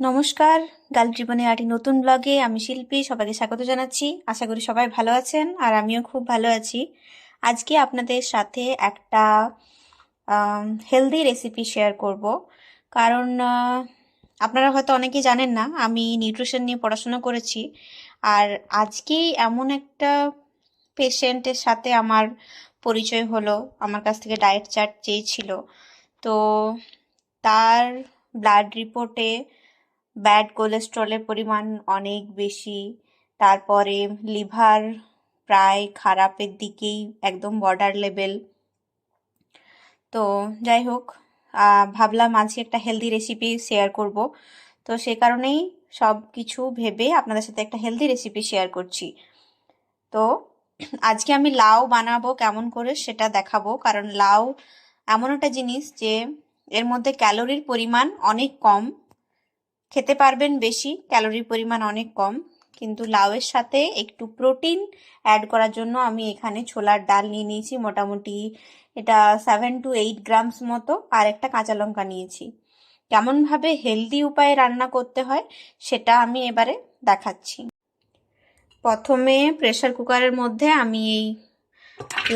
নমস্কার, গাল জীবনে আরটি নতুন ব্লগে আমি শিল্পী, সবাইকে স্বাগত জানাচ্ছি। আশা করি সবাই ভালো আছেন আর আমিও খুব ভালো আছি। আজকে আপনাদের সাথে একটা হেলদি রেসিপি শেয়ার করব। কারণ আপনারা হয়তো অনেকেই জানেন না, আমি নিউট্রিশন নিয়ে পড়াশোনা করেছি। আর আজকেই এমন একটা পেশেন্টের সাথে আমার পরিচয় হলো, আমার কাছ থেকে ডায়েট চার্ট চেয়েছিল। তো, তার ব্লাড রিপোর্টে ব্যাড কোলেস্ট্রলের পরিমাণ অনেক বেশি, তারপরে লিভার প্রায় খারাপের দিকেই একদম বর্ডার লেভেল তো যাই হোক ভাবলাম আজকে একটা হেলদি রেসিপি শেয়ার করব। তো সে কারণেই সব কিছু ভেবে আপনাদের সাথে একটা হেলদি রেসিপি শেয়ার করছি। তো আজকে আমি লাউ বানাবো কেমন করে সেটা দেখাবো, কারণ লাউ এমন একটা জিনিস যে এর মধ্যে ক্যালোরির পরিমাণ অনেক কম। খেতে পারবেন বেশি ক্যালোরির পরিমাণ অনেক কম, কিন্তু লাউয়ের সাথে একটু প্রোটিন অ্যাড করার জন্য আমি এখানে ছোলার ডাল নিয়ে নিয়েছি, মোটামুটি এটা সেভেন টু এইট গ্রামস মতো, আর একটা কাঁচা লঙ্কা নিয়েছি। কেমনভাবে হেলদি উপায়ে রান্না করতে হয়, সেটা আমি এবারে দেখাচ্ছি। প্রথমে প্রেসার কুকারের মধ্যে আমি এই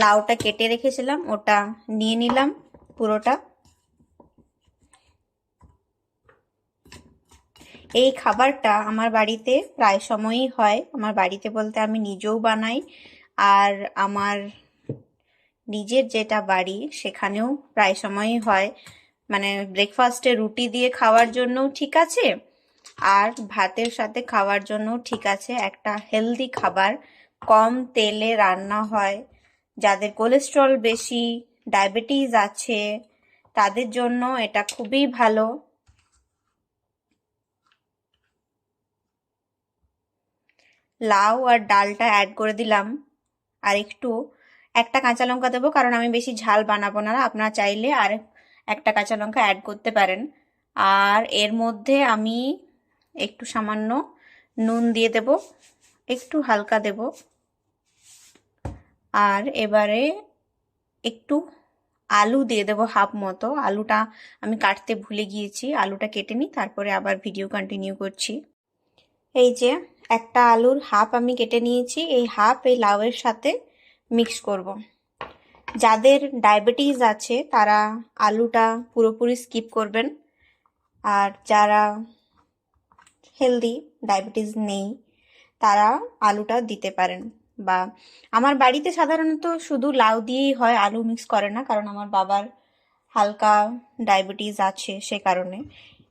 লাউটা কেটে রেখেছিলাম, ওটা নিয়ে নিলাম পুরোটা। এই খাবারটা আমার বাড়িতে প্রায় সময়ই হয়। আমার বাড়িতে বলতে আমি নিজেও বানাই আর আমার নিজের যেটা বাড়ি সেখানেও প্রায় সময়ই হয়। মানে ব্রেকফাস্টে রুটি দিয়ে খাওয়ার জন্যও ঠিক আছে আর ভাতের সাথে খাওয়ার জন্যও ঠিক আছে। একটা হেলদি খাবার, কম তেলে রান্না হয়। যাদের কোলেস্ট্রল বেশি ডায়াবেটিস আছে, তাদের জন্য এটা খুবই ভালো। লাউ আর ডালটা অ্যাড করে দিলাম। আর একটু, একটা কাঁচা লঙ্কা দেবো, কারণ আমি বেশি ঝাল বানাবো না। আপনারা চাইলে আর একটা কাঁচা লঙ্কা অ্যাড করতে পারেন। আর এর মধ্যে আমি একটু সামান্য নুন দিয়ে দেব, একটু হালকা দেব। আর এবারে একটু আলু দিয়ে দেবো হাফ মতো। আলুটা আমি কাটতে ভুলে গিয়েছি, আলুটা কেটে নিই, তারপরে আবার ভিডিও কন্টিনিউ করছি। এই যে একটা আলুর হাফ আমি কেটে নিয়েছি, এই হাফ এই লাউয়ের সাথে মিক্স করব। যাদের ডায়াবেটিস আছে, তারা আলুটা পুরোপুরি স্কিপ করবেন। আর যারা হেলদি ডায়াবেটিস নেই, তারা আলুটা দিতে পারেন। বা আমার বাড়িতে সাধারণত শুধু লাউ দিয়েই হয়, আলু মিক্স করে না, কারণ আমার বাবার হালকা ডায়াবেটিস আছে সে কারণে।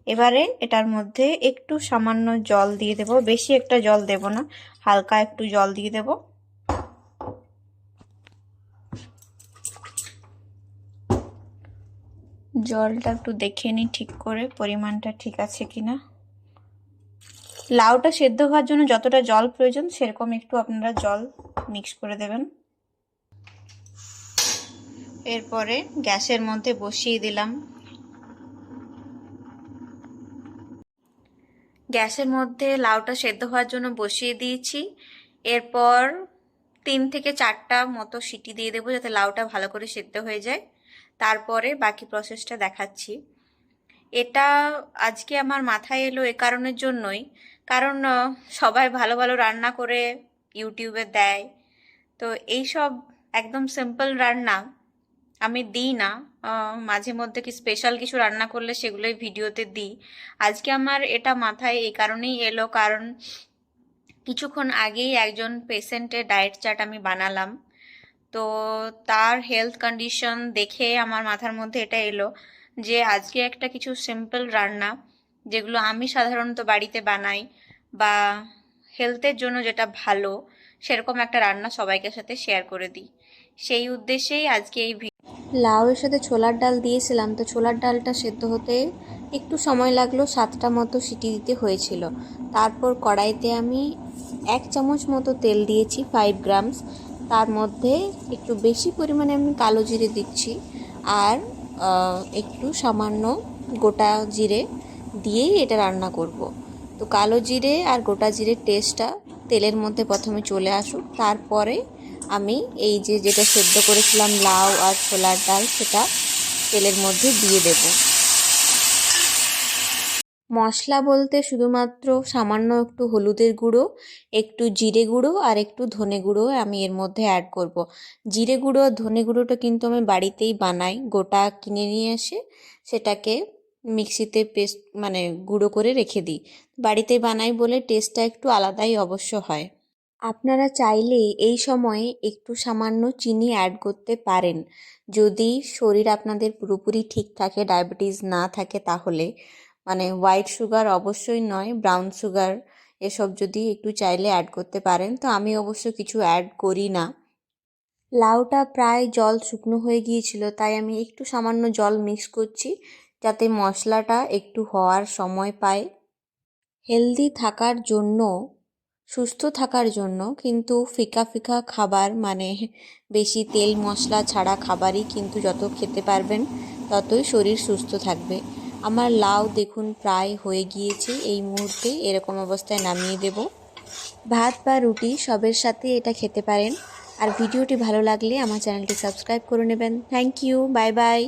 এবারে এটার মধ্যে একটু সামান্য জল দিয়ে দেব। বেশি একটা জল দেব না, হালকা একটু জল দিয়ে দেব। জলটা একটু দেখে নিই ঠিক করে, পরিমাণটা ঠিক আছে কিনা। লাউটা সেদ্ধ হওয়ার জন্য যতটা জল প্রয়োজন, সেরকম একটু আপনারা জল মিক্স করে দেবেন। এরপরে গ্যাসের মধ্যে বসিয়ে দিলাম। গ্যাসের মধ্যে লাউটা সেদ্ধ হওয়ার জন্য বসিয়ে দিয়েছি। এরপর তিন থেকে চারটা মতো সিটি দিয়ে দেবো যাতে লাউটা ভালো করে সেদ্ধ হয়ে যায়। তারপরে বাকি প্রসেসটা দেখাচ্ছি। এটা আজকে আমার মাথায় এলো এ কারণের জন্যই। কারণ সবাই ভালো ভালো রান্না করে ইউটিউবে দেয়। তো এই সব একদম সিম্পল রান্না আমি দিই না। মাঝে মধ্যে কি স্পেশাল কিছু রান্না করলে সেগুলোই ভিডিওতে দিই। আজকে আমার এটা মাথায় এই কারণেই এলো, কারণ কিছুক্ষণ আগেই একজন পেশেন্টের ডায়েট চার্ট আমি বানালাম। তো তার হেলথ কন্ডিশন দেখে আমার মাথার মধ্যে এটা এলো যে আজকে একটা কিছু সিম্পল রান্না, যেগুলো আমি সাধারণত বাড়িতে বানাই বা হেলথের জন্য যেটা ভালো, সেরকম একটা রান্না সবাইকে সাথে শেয়ার করে দিই। সেই উদ্দেশ্যেই আজকে এই লাউয়ের সাথে ছোলার ডাল দিয়েছিলাম, তো ছোলার ডালটা সেদ্ধ হতে একটু সময় লাগল, সাতটা মতো সিটি দিতে হয়েছিল। তারপর কড়াইতে আমি এক চামচ মতো তেল দিয়েছি ফাইভ গ্রামস তার মধ্যে একটু বেশি পরিমাণে আমি কালো জিরে দিচ্ছি আর একটু সামান্য গোটা জিরে দিয়েই এটা রান্না করব। তো কালো জিরে আর গোটা জিরের টেস্টটা তেলের মধ্যে প্রথমে চলে আসুক, তারপরে আমি এই যে যেটা সেদ্ধ করেছিলাম লাউ আর ছোলার ডাল, সেটা তেলের মধ্যে দিয়ে দেব। মশলা বলতে শুধুমাত্র সামান্য একটু হলুদের গুঁড়ো, একটু জিরে গুঁড়ো আর একটু ধনে গুঁড়ো আমি এর মধ্যে অ্যাড করব। জিরে গুঁড়ো আর ধনে গুঁড়োটা কিন্তু আমি বাড়িতেই বানাই, গোটা কিনে নিয়ে এসে সেটাকে মিক্সিতে পেস্ট মানে গুঁড়ো করে রেখে দিই। বাড়িতে বানাই বলে টেস্টটা একটু আলাদাই অবশ্য হয়। আপনারা চাইলে এই সময়ে একটু সামান্য চিনি অ্যাড করতে পারেন। যদি শরীর আপনাদের পুরোপুরি ঠিক থাকে ডায়াবেটিস না থাকে তাহলে। মানে হোয়াইট সুগার অবশ্যই নয় ব্রাউন সুগার এসব যদি একটু চাইলে অ্যাড করতে পারেন। তো আমি অবশ্য কিছু অ্যাড করি না। লাউটা প্রায় জল শুকনো হয়ে গিয়েছিল, তাই আমি একটু সামান্য জল মিক্স করছি যাতে মশলাটা একটু হওয়ার সময় পায়। হেলদি থাকার জন্য সুস্থ থাকার জন্য কিন্তু ফিকা ফিকা খাবার মানে বেশি তেল মশলা ছাড়া খাবারই কিন্তু যত খেতে পারবেন, ততই শরীর সুস্থ থাকবে। আমার লাউ দেখুন প্রায় হয়ে গিয়েছে, এই মুহূর্তে এরকম অবস্থায় নামিয়ে দেব। ভাত বা রুটি সবের সাথে এটা খেতে পারেন। আর ভিডিওটি ভালো লাগলে আমার চ্যানেলটি সাবস্ক্রাইব করে নেবেন। Thank you, bye bye.